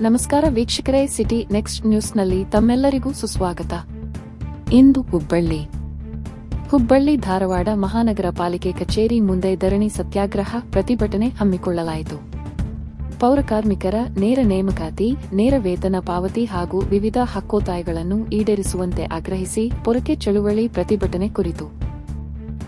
ನಮಸ್ಕಾರ ವೀಕ್ಷಕರೇ, city next ನ್ಯೂಸ್ನಲ್ಲಿ ತಮ್ಮೆಲ್ಲರಿಗೂ ಸುಸ್ವಾಗತ. ಇಂದು ಹುಬ್ಬಳ್ಳಿ. ಹುಬ್ಬಳ್ಳಿ ಧಾರವಾಡ ಮಹಾನಗರ ಪಾಲಿಕೆ ಕಚೇರಿ ಮುಂದೆ ಧರಣಿ ಸತ್ಯಾಗ್ರಹ ಪ್ರತಿಭಟನೆ ಹಮ್ಮಿಕೊಳ್ಳಲಾಯಿತು. ಪೌರಕಾರ್ಮಿಕರ ನೇರ ನೇಮಕಾತಿ, ನೇರ ವೇತನ ಪಾವತಿ ಹಾಗೂ ವಿವಿಧ ಹಕ್ಕೋತ್ತಾಯಗಳನ್ನು ಈಡೇರಿಸುವಂತೆ ಆಗ್ರಹಿಸಿ ಪೊರಕೆ ಚಳುವಳಿ ಪ್ರತಿಭಟನೆ ಕುರಿತು.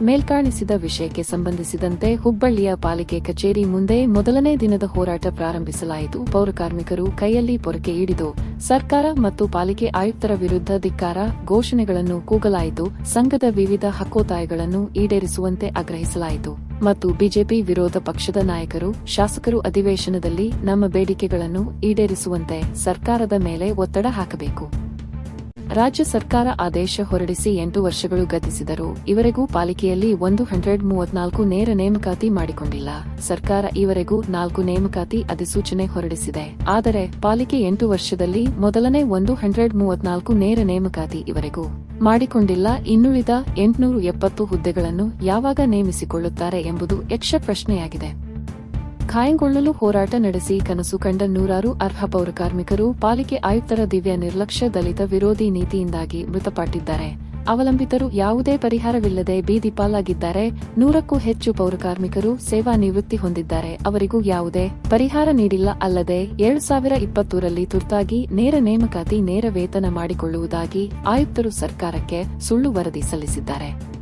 ಮೇಲ್ಕಾಣಿಸಿದ ವಿಷಯಕ್ಕೆ ಸಂಬಂಧಿಸಿದಂತೆ ಹುಬ್ಬಳ್ಳಿಯ ಪಾಲಿಕೆ ಕಚೇರಿ ಮುಂದೆ ಮೊದಲನೇ ದಿನದ ಹೋರಾಟ ಪ್ರಾರಂಭಿಸಲಾಯಿತು. ಪೌರಕಾರ್ಮಿಕರು ಕೈಯಲ್ಲಿ ಪೊರಕೆ ಹಿಡಿದು ಸರ್ಕಾರ ಮತ್ತು ಪಾಲಿಕೆ ಆಯುಕ್ತರ ವಿರುದ್ಧ ಧಿಕ್ಕಾರ, ಘೋಷಣೆಗಳನ್ನು ಕೂಗಲಾಯಿತು. ಸಂಘದ ವಿವಿಧ ಹಕ್ಕೋತ್ತಾಯಗಳನ್ನು ಈಡೇರಿಸುವಂತೆ ಆಗ್ರಹಿಸಲಾಯಿತು. ಮತ್ತು ಬಿಜೆಪಿ ವಿರೋಧ ಪಕ್ಷದ ನಾಯಕರು, ಶಾಸಕರು ಅಧಿವೇಶನದಲ್ಲಿ ನಮ್ಮ ಬೇಡಿಕೆಗಳನ್ನು ಈಡೇರಿಸುವಂತೆ ಸರ್ಕಾರದ ಮೇಲೆ ಒತ್ತಡ ಹಾಕಬೇಕು. ರಾಜ್ಯ ಸರ್ಕಾರ ಆದೇಶ ಹೊರಡಿಸಿ ಎಂಟು ವರ್ಷಗಳು ಗತಿಸಿದರು ಇವರೆಗೂ ಪಾಲಿಕೆಯಲ್ಲಿ ಒಂದು ಹಂಡ್ರೆಡ್ ಮೂವತ್ನಾಲ್ಕು ನೇರ ನೇಮಕಾತಿ ಮಾಡಿಕೊಂಡಿಲ್ಲ. ಸರ್ಕಾರ ಈವರೆಗೂ ನಾಲ್ಕು ನೇಮಕಾತಿ ಅಧಿಸೂಚನೆ ಹೊರಡಿಸಿದೆ. ಆದರೆ ಪಾಲಿಕೆ ಎಂಟು ವರ್ಷದಲ್ಲಿ ಮೊದಲನೇ ಒಂದು ಹಂಡ್ರೆಡ್ ಮೂವತ್ನಾಲ್ಕು ನೇರ ನೇಮಕಾತಿ ಇವರೆಗೂ ಮಾಡಿಕೊಂಡಿಲ್ಲ. ಇನ್ನುಳಿದ ಎಂಟುನೂರು ಎಪ್ಪತ್ತು ಹುದ್ದೆಗಳನ್ನು ಯಾವಾಗ ನೇಮಿಸಿಕೊಳ್ಳುತ್ತಾರೆ ಎಂಬುದು ಯಕ್ಷ ಪ್ರಶ್ನೆಯಾಗಿದೆ. ಖಾಯಂಗೊಳ್ಳಲು ಹೋರಾಟ ನಡೆಸಿ ಕನಸು ಕಂಡ ನೂರಾರು ಅರ್ಹ ಪೌರಕಾರ್ಮಿಕರು ಪಾಲಿಕೆ ಆಯುಕ್ತರ ದಿವ್ಯ ನಿರ್ಲಕ್ಷ್ಯ ದಲಿತ ವಿರೋಧಿ ನೀತಿಯಿಂದಾಗಿ ಮೃತಪಟ್ಟಿದ್ದಾರೆ. ಅವಲಂಬಿತರು ಯಾವುದೇ ಪರಿಹಾರವಿಲ್ಲದೆ ಬೀದಿ ಪಾಲಾಗಿದ್ದಾರೆ. ನೂರಕ್ಕೂ ಹೆಚ್ಚು ಪೌರಕಾರ್ಮಿಕರು ಸೇವಾ ನಿವೃತ್ತಿ ಹೊಂದಿದ್ದಾರೆ. ಅವರಿಗೂ ಯಾವುದೇ ಪರಿಹಾರ ನೀಡಿಲ್ಲ ಅಲ್ಲದೆ ಎರಡು ಸಾವಿರ ಇಪ್ಪತ್ತೂರಲ್ಲಿ ತುರ್ತಾಗಿ ನೇರ ನೇಮಕಾತಿ, ನೇರ ವೇತನ ಮಾಡಿಕೊಳ್ಳುವುದಾಗಿ ಆಯುಕ್ತರು ಸರ್ಕಾರಕ್ಕೆ ಸುಳ್ಳು ವರದಿ ಸಲ್ಲಿಸಿದ್ದಾರೆ.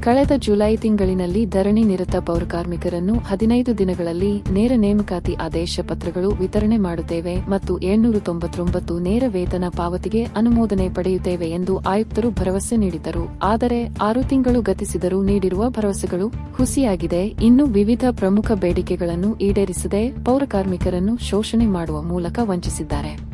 ಕಳೆದ ಜುಲೈ ತಿಂಗಳಿನಲ್ಲಿ ಧರಣಿ ನಿರತ ಪೌರಕಾರ್ಮಿಕರನ್ನು ಹದಿನೈದು ದಿನಗಳಲ್ಲಿ ನೇರ ನೇಮಕಾತಿ ಆದೇಶ ಪತ್ರಗಳು ವಿತರಣೆ ಮಾಡುತ್ತೇವೆ ಮತ್ತು ಏಳ್ನೂರ ತೊಂಬತ್ತೊಂಬತ್ತು ನೇರ ವೇತನ ಪಾವತಿಗೆ ಅನುಮೋದನೆ ಪಡೆಯುತ್ತೇವೆ ಎಂದು ಆಯುಕ್ತರು ಭರವಸೆ ನೀಡಿದರು ಆದರೆ ಆರು ತಿಂಗಳು ಗತಿಸಿದರೂ ನೀಡಿರುವ ಭರವಸೆಗಳು ಹುಸಿಯಾಗಿದೆ. ಇನ್ನು ವಿವಿಧ ಪ್ರಮುಖ ಬೇಡಿಕೆಗಳನ್ನು ಈಡೇರಿಸದೆ ಪೌರಕಾರ್ಮಿಕರನ್ನು ಶೋಷಣೆ ಮಾಡುವ ಮೂಲಕ ವಂಚಿಸಿದ್ದಾರೆ.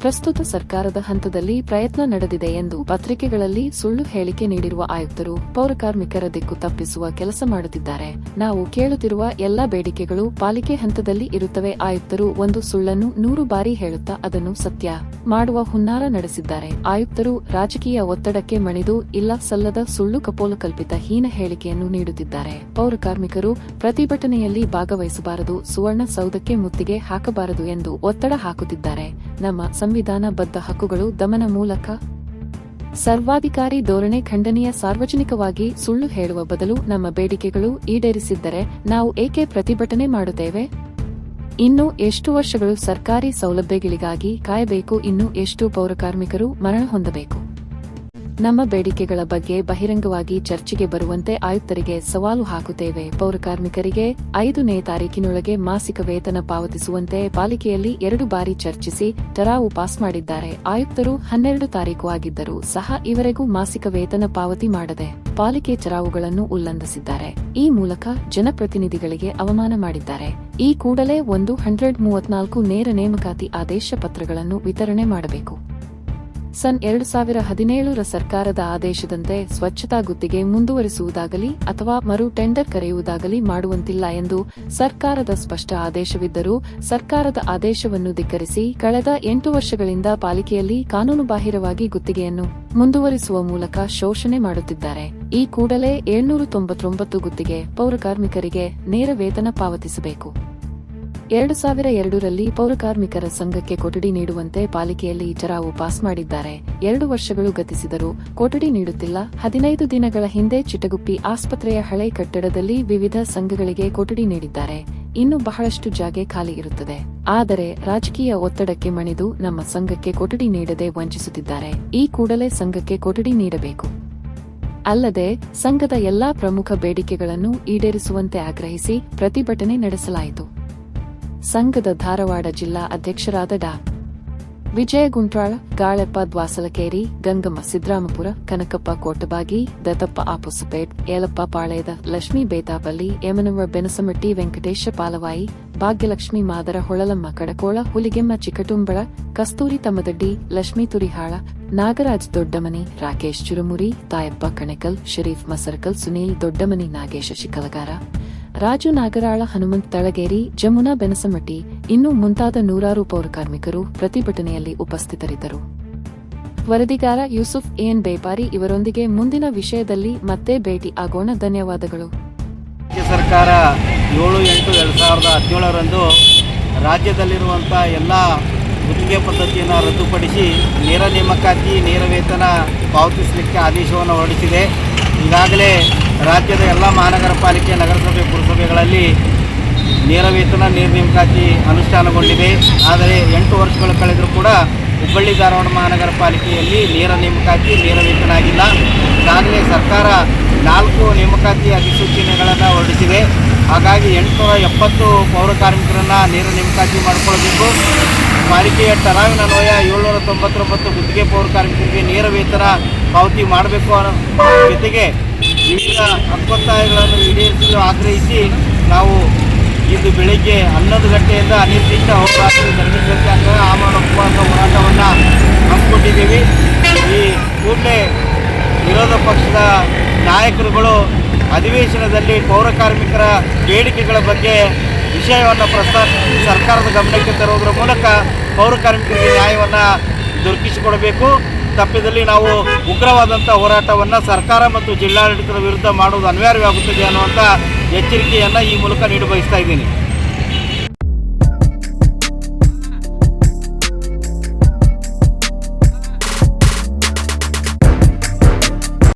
ಪ್ರಸ್ತುತ ಸರ್ಕಾರದ ಹಂತದಲ್ಲಿ ಪ್ರಯತ್ನ ನಡೆದಿದೆ ಎಂದು ಪತ್ರಿಕೆಗಳಲ್ಲಿ ಸುಳ್ಳು ಹೇಳಿಕೆ ನೀಡಿರುವ ಆಯುಕ್ತರು ಪೌರಕಾರ್ಮಿಕರ ದಿಕ್ಕು ತಪ್ಪಿಸುವ ಕೆಲಸ ಮಾಡುತ್ತಿದ್ದಾರೆ. ನಾವು ಕೇಳುತ್ತಿರುವ ಎಲ್ಲಾ ಬೇಡಿಕೆಗಳು ಪಾಲಿಕೆ ಹಂತದಲ್ಲಿ ಇರುತ್ತವೆ. ಆಯುಕ್ತರು ಒಂದು ಸುಳ್ಳನ್ನು ನೂರು ಬಾರಿ ಹೇಳುತ್ತಾ ಅದನ್ನು ಸತ್ಯ ಮಾಡುವ ಹುನ್ನಾರ ನಡೆಸಿದ್ದಾರೆ. ಆಯುಕ್ತರು ರಾಜಕೀಯ ಒತ್ತಡಕ್ಕೆ ಮಣಿದು ಇಲ್ಲ ಸಲ್ಲದ ಸುಳ್ಳು ಕಪೋಲಕಲ್ಪಿತ ಹೀನ ಹೇಳಿಕೆಯನ್ನು ನೀಡುತ್ತಿದ್ದಾರೆ. ಪೌರಕಾರ್ಮಿಕರು ಪ್ರತಿಭಟನೆಯಲ್ಲಿ ಭಾಗವಹಿಸಬಾರದು, ಸುವರ್ಣ ಸೌಧಕ್ಕೆ ಮುತ್ತಿಗೆ ಹಾಕಬಾರದು ಎಂದು ಒತ್ತಡ ಹಾಕುತ್ತಿದ್ದಾರೆ. ನಮ್ಮ ಸಂವಿಧಾನಬದ್ಧ ಹಕ್ಕುಗಳು ದಮನ ಮೂಲಕ. ಸರ್ವಾಧಿಕಾರಿ ಧೋರಣೆ ಖಂಡನೀಯ ಸಾರ್ವಜನಿಕವಾಗಿ ಸುಳ್ಳು ಹೇಳುವ ಬದಲು ನಮ್ಮ ಬೇಡಿಕೆಗಳು ಈಡೇರಿಸಿದ್ದರೆ ನಾವು ಏಕೆ ಪ್ರತಿಭಟನೆ ಮಾಡುತ್ತೇವೆ? ಇನ್ನು ಎಷ್ಟು ವರ್ಷಗಳು ಸರ್ಕಾರಿ ಸೌಲಭ್ಯಗಳಿಗಾಗಿ ಕಾಯಬೇಕು, ಇನ್ನು ಎಷ್ಟು ಪೌರಕಾರ್ಮಿಕರು ಮರಣ ಹೊಂದಬೇಕು? ನಮ್ಮ ಬೇಡಿಕೆಗಳ ಬಗ್ಗೆ ಬಹಿರಂಗವಾಗಿ ಚರ್ಚೆಗೆ ಬರುವಂತೆ ಆಯುಕ್ತರಿಗೆ ಸವಾಲು ಹಾಕುತ್ತೇವೆ. ಪೌರಕಾರ್ಮಿಕರಿಗೆ ಐದನೇ ತಾರೀಕಿನೊಳಗೆ ಮಾಸಿಕ ವೇತನ ಪಾವತಿಸುವಂತೆ ಪಾಲಿಕೆಯಲ್ಲಿ ಎರಡು ಬಾರಿ ಚರ್ಚಿಸಿ ಟರಾವು ಪಾಸ್ ಮಾಡಿದ್ದಾರೆ. ಆಯುಕ್ತರು ಹನ್ನೆರಡು ತಾರೀಕು ಆಗಿದ್ದರೂ ಸಹ ಇವರೆಗೂ ಮಾಸಿಕ ವೇತನ ಪಾವತಿ ಮಾಡದೆ ಪಾಲಿಕೆ ಚರಾವುಗಳನ್ನು ಉಲ್ಲಂಘಿಸಿದ್ದಾರೆ. ಈ ಮೂಲಕ ಜನಪ್ರತಿನಿಧಿಗಳಿಗೆ ಅವಮಾನ ಮಾಡಿದ್ದಾರೆ. ಈ ಕೂಡಲೇ ಒಂದು ಹಂಡ್ರೆಡ್ ಮೂವತ್ನಾಲ್ಕು ನೇರ ನೇಮಕಾತಿ ಆದೇಶ ಪತ್ರಗಳನ್ನು ವಿತರಣೆ ಮಾಡಬೇಕು. ಸನ್ ಎರಡು ಸಾವಿರ ಹದಿನೇಳರ ಸರ್ಕಾರದ ಆದೇಶದಂತೆ ಸ್ವಚ್ಛತಾ ಗುತ್ತಿಗೆ ಮುಂದುವರಿಸುವುದಾಗಲಿ ಅಥವಾ ಮರು ಟೆಂಡರ್ ಕರೆಯುವುದಾಗಲಿ ಮಾಡುವಂತಿಲ್ಲ ಎಂದು ಸರ್ಕಾರದ ಸ್ಪಷ್ಟ ಆದೇಶವಿದ್ದರೂ ಸರ್ಕಾರದ ಆದೇಶವನ್ನು ಧಿಕ್ಕರಿಸಿ ಕಳೆದ ಎಂಟು ವರ್ಷಗಳಿಂದ ಪಾಲಿಕೆಯಲ್ಲಿ ಕಾನೂನುಬಾಹಿರವಾಗಿ ಗುತ್ತಿಗೆಯನ್ನು ಮುಂದುವರಿಸುವ ಮೂಲಕ ಶೋಷಣೆ ಮಾಡುತ್ತಿದ್ದಾರೆ. ಈ ಕೂಡಲೇ ಏಳ್ನೂರ ತೊಂಬತ್ತೊಂಬತ್ತು ಗುತ್ತಿಗೆ ಪೌರಕಾರ್ಮಿಕರಿಗೆ ನೇರ ವೇತನ ಪಾವತಿಸಬೇಕು. ಎರಡು ಸಾವಿರ ಎರಡರಲ್ಲಿ ಪೌರಕಾರ್ಮಿಕರ ಸಂಘಕ್ಕೆ ಕೊಠಡಿ ನೀಡುವಂತೆ ಪಾಲಿಕೆಯಲ್ಲಿ ಚರಾವು ಪಾಸ್ ಮಾಡಿದ್ದಾರೆ. ಎರಡು ವರ್ಷಗಳು ಗತಿಸಿದರೂ ಕೊಠಡಿ ನೀಡುತ್ತಿಲ್ಲ. ಹದಿನೈದು ದಿನಗಳ ಹಿಂದೆ ಚಿಟಗುಪ್ಪಿ ಆಸ್ಪತ್ರೆಯ ಹಳೆ ಕಟ್ಟಡದಲ್ಲಿ ವಿವಿಧ ಸಂಘಗಳಿಗೆ ಕೊಠಡಿ ನೀಡಿದ್ದಾರೆ. ಇನ್ನು ಬಹಳಷ್ಟು ಜಾಗೆ ಖಾಲಿ ಇರುತ್ತದೆ. ಆದರೆ ರಾಜಕೀಯ ಒತ್ತಡಕ್ಕೆ ಮಣಿದು ನಮ್ಮ ಸಂಘಕ್ಕೆ ಕೊಠಡಿ ನೀಡದೆ ವಂಚಿಸುತ್ತಿದ್ದಾರೆ. ಈ ಕೂಡಲೇ ಸಂಘಕ್ಕೆ ಕೊಠಡಿ ನೀಡಬೇಕು. ಅಲ್ಲದೆ ಸಂಘದ ಎಲ್ಲಾ ಪ್ರಮುಖ ಬೇಡಿಕೆಗಳನ್ನು ಈಡೇರಿಸುವಂತೆ ಆಗ್ರಹಿಸಿ ಪ್ರತಿಭಟನೆ ನಡೆಸಲಾಯಿತು. ಸಂಘದ ಧಾರವಾಡ ಜಿಲ್ಲಾ ಅಧ್ಯಕ್ಷರಾದ ಡಾ. ವಿಜಯ ಗುಂಟ್ರಾಳ ಗಾಳೆಪ್ಪ ದ್ವಾಸಲಕೇರಿ, ಗಂಗಮ್ಮ ಸಿದ್ರಾಮಪುರ ಕನಕಪ್ಪ ಕೋಟಬಾಗಿ, ದತ್ತಪ್ಪ ಆಪುಸಪೇಟ್ ಏಲಪ್ಪ ಪಾಳೆಯದ ಲಕ್ಷ್ಮೀ ಬೇತಾಪಲ್ಲಿ ಯಮನವ ಬೆನಸಮಟ್ಟಿ ವೆಂಕಟೇಶ ಪಾಲವಾಯಿ, ಭಾಗ್ಯಲಕ್ಷ್ಮಿ ಮಾದರ ಹೊಳಲಮ್ಮ ಕಡಕೋಳ, ಹುಲಿಗೆಮ್ಮ ಚಿಕ್ಕಟುಂಬಳ, ಕಸ್ತೂರಿ ತಮ್ಮದಡ್ಡಿ, ಲಕ್ಷ್ಮೀ ತುರಿಹಾಳ, ನಾಗರಾಜ್ ದೊಡ್ಡಮನಿ, ರಾಕೇಶ್ ಚುರುಮುರಿ, ತಾಯಪ್ಪ ಕಣಕಲ್, ಶರೀಫ್ ಮಸರ್ಕಲ್, ಸುನೀಲ್ ದೊಡ್ಡಮನಿ, ನಾಗೇಶ ಶಿಕಲಗಾರ. ರಾಜು ನಾಗರಾಳ ಹನುಮಂತ್ ತಳಗೇರಿ, ಜಮುನಾ ಬೆನಸಮಟ್ಟಿ, ಇನ್ನೂ ಮುಂತಾದ ನೂರಾರು ಪೌರಕಾರ್ಮಿಕರು ಪ್ರತಿಭಟನೆಯಲ್ಲಿ ಉಪಸ್ಥಿತರಿದ್ದರು. ವರದಿಗಾರ ಯೂಸುಫ್ ಎನ್ ಬೇಪಾರಿ ಇವರೊಂದಿಗೆ ಮುಂದಿನ ವಿಷಯದಲ್ಲಿ ಮತ್ತೆ ಭೇಟಿ ಆಗೋಣ. ಧನ್ಯವಾದಗಳು. ಸರ್ಕಾರ ಏಳು ಎಂಟು ಎರಡು ಸಾವಿರದ ಹದಿನೇಳರಂದು ರಾಜ್ಯದಲ್ಲಿರುವಂಥ ಎಲ್ಲ ಗುತ್ತಿಗೆ ಪದ್ಧತಿಯನ್ನು ರದ್ದುಪಡಿಸಿ ನೇರ ನೇಮಕಾತಿ, ನೇರ ವೇತನ ಪಾವತಿಸಲಿಕ್ಕೆ ಆದೇಶವನ್ನು ಹೊರಡಿಸಿದೆ. ಈಗಾಗಲೇ ರಾಜ್ಯದ ಎಲ್ಲ ಮಹಾನಗರ ಪಾಲಿಕೆ ಪುರಸಭೆಗಳಲ್ಲಿ ನೇರ ವೇತನ, ನೇರ ನೇಮಕಾತಿ ಅನುಷ್ಠಾನಗೊಂಡಿದೆ. ಆದರೆ ಎಂಟು ವರ್ಷಗಳು ಕಳೆದರೂ ಕೂಡ ಹುಬ್ಬಳ್ಳಿ ಧಾರವಾಡ ಮಹಾನಗರ ಪಾಲಿಕೆಯಲ್ಲಿ ನೇರ ನೇಮಕಾತಿ, ನೇರ ವೇತನ ಆಗಿಲ್ಲ. ಈಗಾಗಲೇ ಸರ್ಕಾರ ನಾಲ್ಕು ನೇಮಕಾತಿ ಅಧಿಸೂಚನೆಗಳನ್ನು ಹೊರಡಿಸಿದೆ. ಹಾಗಾಗಿ ಎಂಟುನೂರ ಎಪ್ಪತ್ತು ಪೌರ ಕಾರ್ಮಿಕರನ್ನು ನೇರ ನೇಮಕಾತಿ ಮಾಡಿಕೊಳ್ಳಬೇಕು. ಪಾಲಿಕೆಯ ತರಾವಿನ ನೋಯ ಏಳ್ನೂರ ತೊಂಬತ್ತೊಂಬತ್ತು ಗುತ್ತಿಗೆ ಪೌರ ಕಾರ್ಮಿಕರಿಗೆ ನೇರ ವೇತನ ಪಾವತಿ ಮಾಡಬೇಕು ಅನ್ನೋ ಜೊತೆಗೆ ವಿವಿಧ ಹಕ್ಕೊತ್ತಾಯಗಳನ್ನು ಈಡೇರಿಸಲು ಆಗ್ರಹಿಸಿ ನಾವು ಇಂದು ಬೆಳಗ್ಗೆ ಹನ್ನೊಂದು ಗಂಟೆಯಿಂದ ಅನಿರ್ದಿಷ್ಟ ಹೋರಾಟ ಧರಣಿ ಅಂತ ಆಮರಣ ಉಪವಾಸ ಹೋರಾಟವನ್ನು ಹಮ್ಮಿಕೊಂಡಿದ್ದೀವಿ. ಈ ಕೂಡಲೇ ವಿರೋಧ ಪಕ್ಷದ ನಾಯಕರುಗಳು ಅಧಿವೇಶನದಲ್ಲಿ ಪೌರ ಕಾರ್ಮಿಕರ ಬೇಡಿಕೆಗಳ ಬಗ್ಗೆ ವಿಷಯವನ್ನು ಪ್ರಸ್ತಾಪ ಸರ್ಕಾರದ ಗಮನಕ್ಕೆ ತರುವುದರ ಮೂಲಕ ಪೌರ ಕಾರ್ಮಿಕರಿಗೆ ನ್ಯಾಯವನ್ನು ದೊರಕಿಸಿಕೊಡಬೇಕು. ತಪ್ಪಿದಲ್ಲಿ ನಾವು ಉಗ್ರವಾದಂಥ ಹೋರಾಟವನ್ನು ಸರ್ಕಾರ ಮತ್ತು ಜಿಲ್ಲಾಡಳಿತದ ವಿರುದ್ಧ ಮಾಡುವುದು ಅನಿವಾರ್ಯವಾಗುತ್ತದೆ ಅನ್ನುವಂಥ ಎಚ್ಚರಿಕೆಯನ್ನು ಈ ಮೂಲಕ ನೀಡಿ ಬಯಸ್ತಾ ಇದ್ದೀನಿ.